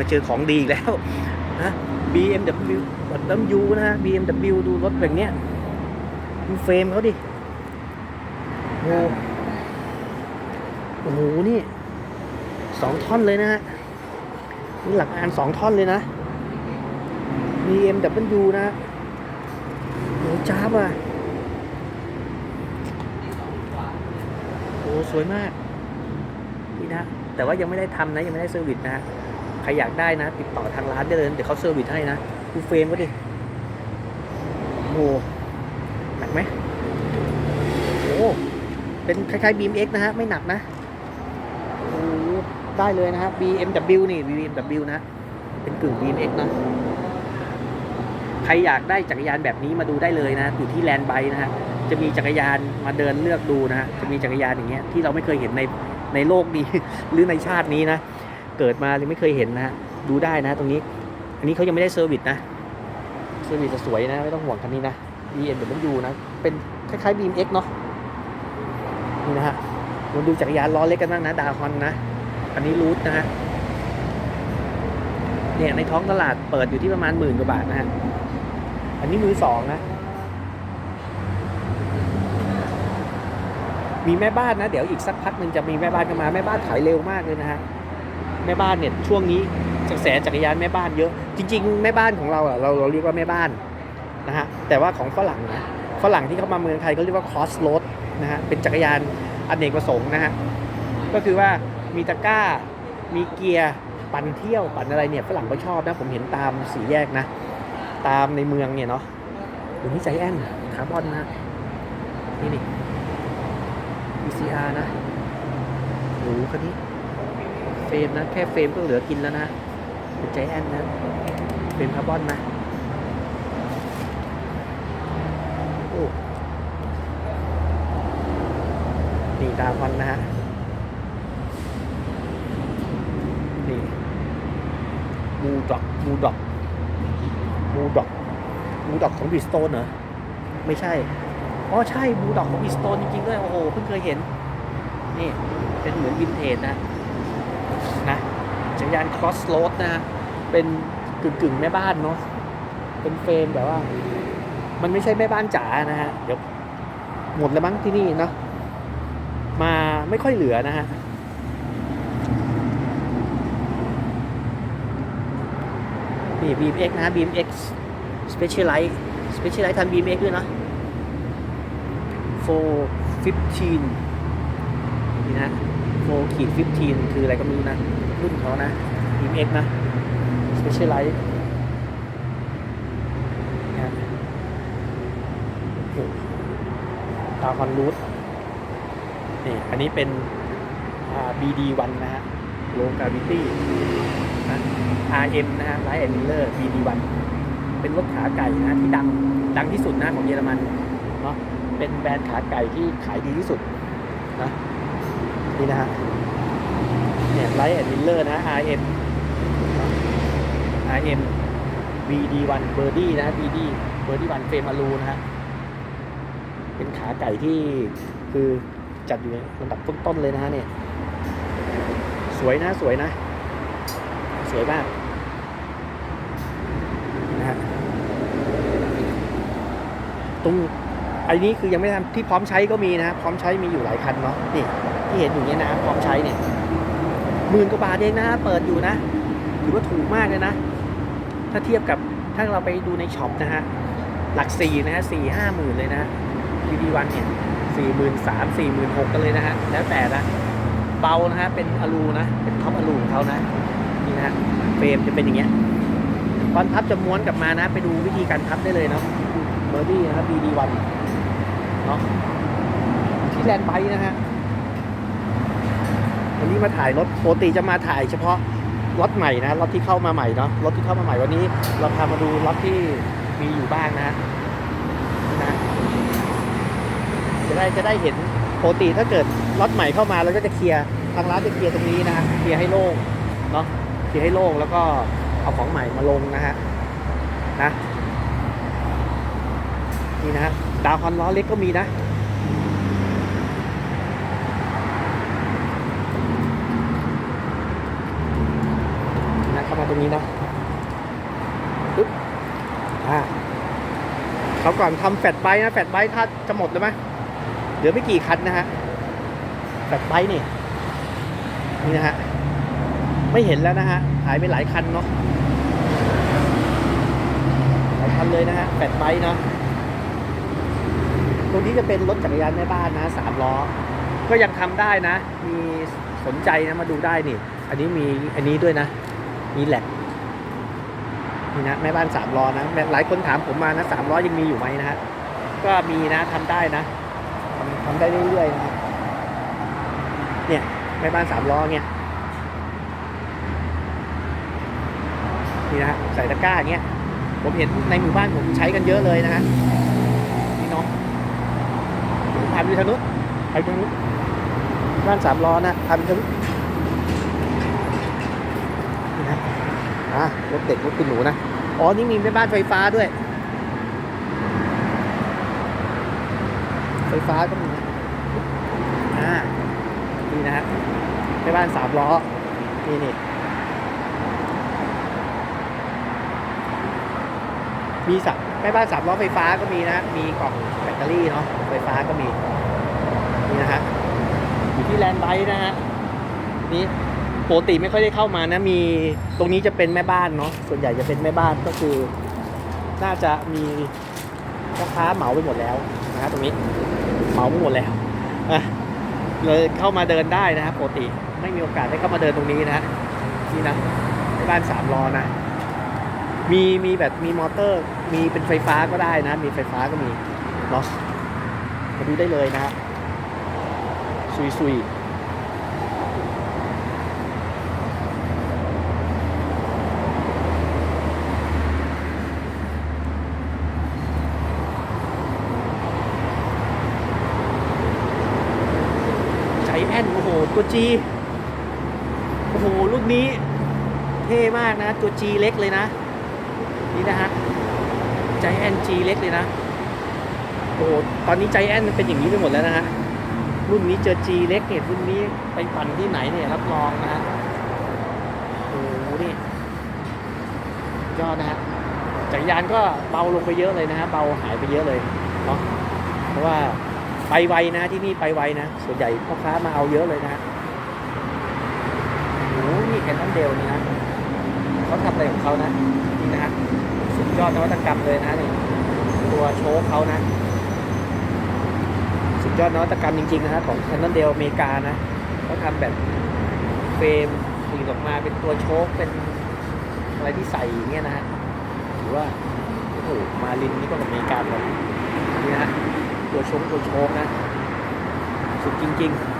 มาเจอของดีอีกแล้วนะ BMW บัตร W นะฮะ BMW ดูรถแบบเนี้ยดูเฟรมเขาดิโอ้โหโอ้โห นี่สองท่อนเลยนะฮะ นี่หลักอานสองท่อนเลยนะ BMW นะฮะโอ้จ้าบอะโอ้สวยมาก นี่นะ แต่ว่ายังไม่ได้ทำนะ ยังไม่ได้เซอร์วิสนะฮะ ใครอยากได้นะ ติดต่อทางร้านได้เลย เดี๋ยวเขาเซอร์วิสให้นะดูเฟรมก็ดิโอ้หหนักไหมโอ้เป็นคล้ายๆ BMX นะฮะ ไม่หนักนะโอ้ได้เลยนะฮะ BMW นี่ BMW นะ เป็นกึ่ง BMX นะใครอยากได้จักรยานแบบนี้มาดูได้เลยนะ อยู่ที่แลนด์ไบนะฮะ จะมีจักรยานมาเดินเลือกดูนะฮะ จะมีจักรยานอย่างเงี้ยที่เราไม่เคยเห็นในในโลกนี้หรือในชาตินี้นะ เกิดมาเลยไม่เคยเห็นนะฮะดูได้นะตรงนี้ อันนี้เขายังไม่ได้เซอร์วิสนะเซอร์วิสจะสวยนะ ไม่ต้องห่วงคันนี้นะ BMW นะ เป็นคล้ายๆ BMX เนาะนี่นะฮะมาดูจักรยานล้อเล็กกันบ้างนะดาฮอนนะอันนี้รูทนะฮะเนี่ยในท้องตลาดเปิดอยู่ที่ประมาณหมื่นกว่าบาทนะฮะอันนี้มือสองนะ มีแม่บ้านนะ เดี๋ยวอีกสักพักหนึ่งจะมีแม่บ้านกันมาแม่บ้านขายเร็วมากเลยนะฮะ แม่บ้านเนี่ยช่วงนี้กระแสจักรยานแม่บ้านเยอะ จริง ๆ แม่บ้านของเราอะเราเราเรียกว่าแม่บ้านนะฮะแต่ว่าของฝรั่งนะฝรั่งที่เข้ามาเมืองไทยเขาเรียกว่าคอสโรดนะฮะเป็นจักรยานอเนกประสงค์นะฮะก็คือว่ามีตะกร้า มีเกียร์ปั่นเที่ยวปั่นอะไรเนี่ยฝรั่งก็ชอบนะผมเห็นตามสี่แยกนะ ตามในเมืองเนี่ยเนาะเดี๋ยวนี้ใจแอนคาร์บอนนะนี่นี่ ECR นะหรูคันนี้ เฟรมนะ แค่เฟรมก็เหลือกินแล้วนะเป็นใจแอนนะเฟรมคาร์บอนนะโอ้นี่ดาวคอนนะฮะนี่มูดอกมูดอกมูดอกมูดอกของบิสโตนเหรอ ไม่ใช่ อ๋อใช่บูดอกของบิสโตนจริงๆด้วย โอ้โห เพิ่งเคยเห็น นี่ เป็นเหมือนวินเทจนะ นะจักรยานครอสโรดนะฮะเป็นกึ่งกึ่งแม่บ้านเนาะเป็นเฟรมแบบว่า มันไม่ใช่แม่บ้านจ๋านะฮะเดี๋ยวหมดแล้วมั้งที่นี่เนาะมาไม่ค่อยเหลือนะฮะนี่ BMX นะ BMX Specialized Specialized ทำ BMX ด้วยนะ415นี่นะ 4ขีด15 คืออะไรก็ไม่รู้นะ รุ่นเขานะ BMX นะ Specialized นะฮะโอ้ตาคอนรูทนี่อันนี้เป็นอ่า BD1 นะฮะ Low Gravity นะ RM นะฮะ Light and Miller BD1 เป็นรถขาไก่นะที่ดัง ดังที่สุดนะของเยอรมัน เนาะเป็นแบรนด์ขาไก่ที่ขายดีที่สุดนะ นี่นะฮะเนี่ยไลท์แอนด์มิลเลอร์นะ RM RM BD1 b i r d i นะ BD b i r d i 1เฟรมอลูนะฮะ เป็นขาไก่ที่คือจัดอยู่ในลำดับต้นๆเลยนะฮะเนี่ย สวยนะสวยนะ สวยมากนะฮะตรง อันนี้คือยังไม่ทำที่พร้อมใช้ก็มีนะพร้อมใช้มีอยู่หลายคันเนาะนี่ที่เห็นอยู่เนี้ยนะพร้อมใช้เนี่ยหมื่นกว่าบาทเองนะเปิดอยู่นะถือว่าถูกมากเลยนะ ถ้าเทียบกับถ้าเราไปดูในช็อปนะฮะหลักสี่นะฮะสี่ห้าหมื่นเลยนะวีดีวันเนี่ยสี่หมื่นสามสี่หมื่นหกกันเลยนะฮะแล้วแต่นะเบานะฮะเป็นอลูนะเป็นท็อปอลูของเขานะนี่นะฮะเฟรมจะเป็นอย่างเงี้ยตอนพับจะม้วนกลับมานะ ไปดูวิธีการพับได้เลยเนาะเบอร์ดี้นะครับ BD1 เนาะที่แลนด์ไบค์นะฮะวันนี้มาถ่ายรถปกติจะมาถ่ายเฉพาะรถใหม่นะรถที่เข้ามาใหม่เนาะรถที่เข้ามาใหม่วันนี้ เราพามาดูรถที่มีอยู่บ้างนะฮะนะจะได้จะได้เห็นปกติถ้าเกิดรถใหม่เข้ามาเราก็จะเคลียร์ทางร้านจะเคลียร์ตรงนี้นะฮะเคลียร์ให้โล่งเนาะเคลียร์ให้โล่งแล้วก็เอาของใหม่มาลงนะฮะนะนี่นะฮะ ดาวคอนล้อเล็กก็มีนะ นะเข้ามาตรงนี้นะปึ๊บอ่าเขาก่อนทำแฟลตไบนะ แฟลตไบถ้าจะหมดแล้วไหมเหลือไม่กี่คันนะฮะแฟลตไบนี่นี่นะฮะ ไม่เห็นแล้วนะฮะ หายไปหลายคันเนาะหลายคันเลยนะฮะแฟลตไบเนาะ ตรงนี้จะเป็นรถจักรยานแม่บ้านนะสามล้อ ก็ยังทำได้นะ มีสนใจนะมาดูได้นี่ อันนี้มีอันนี้ด้วยนะ มีแหลกนี่นะแม่บ้านสามล้อนะหลายคนถามผมมานะสามล้อยังมีอยู่ไหมนะฮะก็มีนะทำได้นะทำทำได้เรื่อยๆนะเนี่ยแม่บ้านสามล้อเนี่ยนี่นะฮะใส่ตะกร้าอย่างเงี้ยผมเห็นในหมู่บ้านผมใช้กันเยอะเลยนะฮะนี่เนาะ ผมพาไปดูทางนู้นไปทางนู้นบ้านสามล้อนะพาไปทางนู้นนะอะรถเด็กรถคุณหนูนะ อ๋อ นี่มีแม่บ้านไฟฟ้าด้วย ไฟฟ้าก็มีนะอ่านี่นะฮะแม่บ้านสามล้อ นี่นี่ มีสับแม่บ้านสามล้อไฟฟ้าก็มีนะมีกล่องแบตเตอรี่เนาะไฟฟ้าก็มีนี่นะฮะอยู่ที่แลนด์ไบค์นะฮะนี่ปกติไม่ค่อยได้เข้ามานะมีตรงนี้จะเป็นแม่บ้านเนาะส่วนใหญ่จะเป็นแม่บ้านก็คือ น่าจะมีพ่อค้าเหมาไปหมดแล้วนะฮะตรงนี้เหมาไปหมดแล้วเลยเข้ามาเดินได้นะครับปกติไม่มีโอกาสได้เข้ามาเดินตรงนี้นะฮะนี่นะแม่บ้านสามล้อนะ มีมีแบบมีมอเตอร์ มีเป็นไฟฟ้าก็ได้นะ มีไฟฟ้าก็มีเนาะมาดูได้เลยนะฮะซุยซุยใจแอนโอ้โห ตัวจีโอ้โหรุ่นนี้ เท่มากนะ ตัวจีเล็กเลยนะ นี่นะฮะใจแอนจีเล็กเลยนะโอ้โหตอนนี้ใจแอนมันเป็นอย่างนี้ไปหมดแล้วนะฮะรุ่นนี้เจอจีเล็กเนี่ยรุ่นนี้ไปปั่นที่ไหนเนี่ยรับรองนะฮะโอ้โหนี่ยอดนะฮะจักรยานก็เบาลงไปเยอะเลยนะฮะเบาหายไปเยอะเลยเนาะเพราะว่าไปไวนะที่นี่ไปไวนะส่วนใหญ่พ่อค้ามาเอาเยอะเลยนะฮะโอ้โหนี่แคนนอนเดลนี่นะเขาทำอะไรของเขานะ นะฮะสุดยอดนวัตกรรมเลยนะนี่ตัวโชคเขานะ สุดยอดนวัตกรรมจริงๆนะฮะของ c a n n o n d a l e อเมริกานะเขาทำแบบเฟรมผลิตออกมาเป็นตัวโชคเป็นอะไรที่ใส่อย่างเงี้ยนะฮะถือว่าโอ้โหมาลินนี่ก็อเมริกาเลยนี่ฮะตัวชคตัวโชคนะ สุดจริง ๆ